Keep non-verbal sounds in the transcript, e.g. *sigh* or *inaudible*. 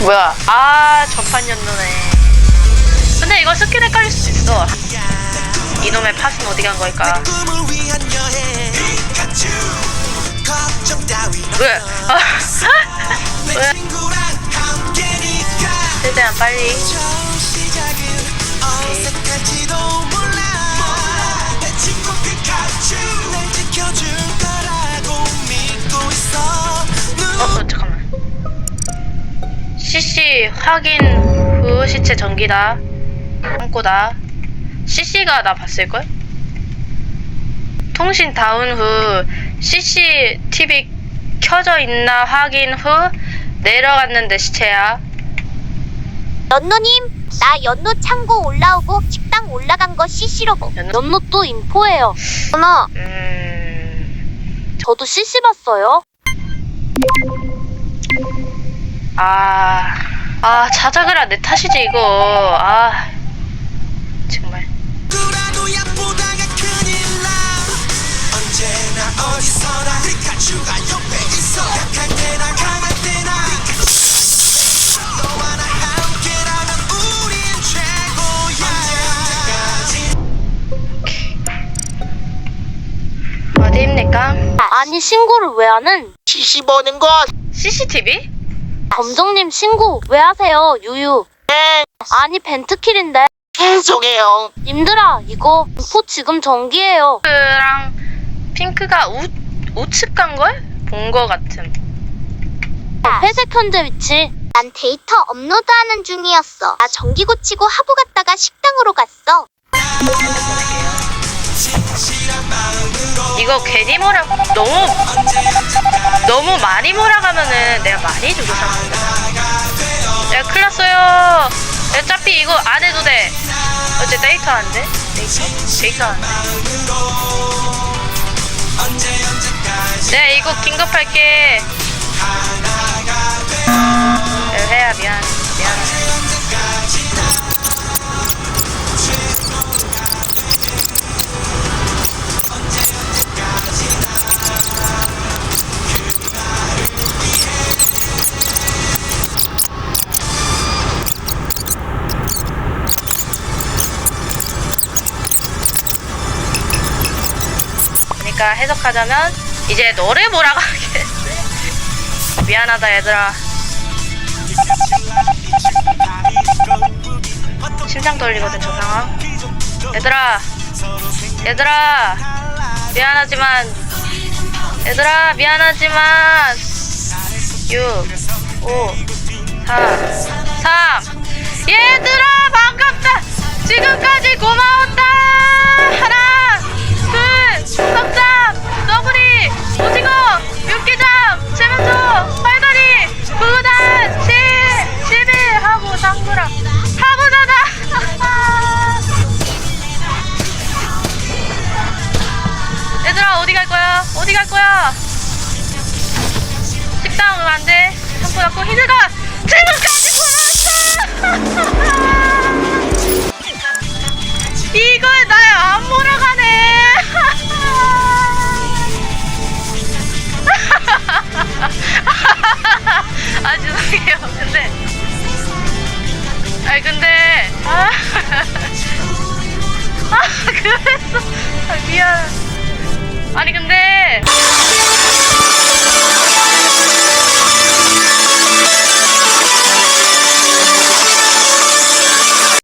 뭐야? 아 전판 연도네. 근데 이거 스킨 헷갈릴 수 있어. 이놈의 팥은 어디 간 걸까? 왜? 아, *laughs* 내 왜? 최대한 빨리. 시 CC 확인 후 시체 전기다. 참고다. CC가 나 봤을걸? 통신 다운 후 CCTV 켜져 있나 확인 후 내려갔는데 시체야. 연노님, 나 연노 창고 올라오고 식당 올라간 거 CC로 보. 연노? 연노 또 인포예요. 하나, 음. 저도 CC 봤어요. 아. 아, 자작을 내 탓이지, 이거. 아. 정말. 우린 최고야 어디 입니까? 아니 신고를 왜 하는? CC 보는 것 CCTV? 검정님 신고 왜 하세요? 유유. 네, 아니 벤트킬인데. 죄송해요. 님들아 이거 인포 지금 전기예요. 핑크랑 핑크가 우, 우측 간 걸? 본 거 같음. 회색 현재 위치. 난 데이터 업로드하는 중이었어. 나 전기 고치고 하부 갔다가 식당으로 갔어. 이거 괜히 몰아 너무 너무 많이 몰아가 내가 많이 주고 삽니다. 야 큰일 났어요. 어차피 이거 안 해도 돼. 어째 데이터 안 돼? 데이터? 데이터 안 돼. 네 이거 긴급할게. 야, 해야 미안 미안. 그러니까 해석하자면 이제 너를 몰아가겠네. *laughs* 미안하다 얘들아. 심장 떨리거든 저 상황. 얘들아, 얘들아, 미안하지만, 얘들아 미안하지만, 6, 5, 4, 3. 얘들아 반갑다. 지금까지 고마웠다. 갈 거야? 어디 갈 거야? 식당 안 돼. 상구 갖고 히드가 지금까지 고마웠다.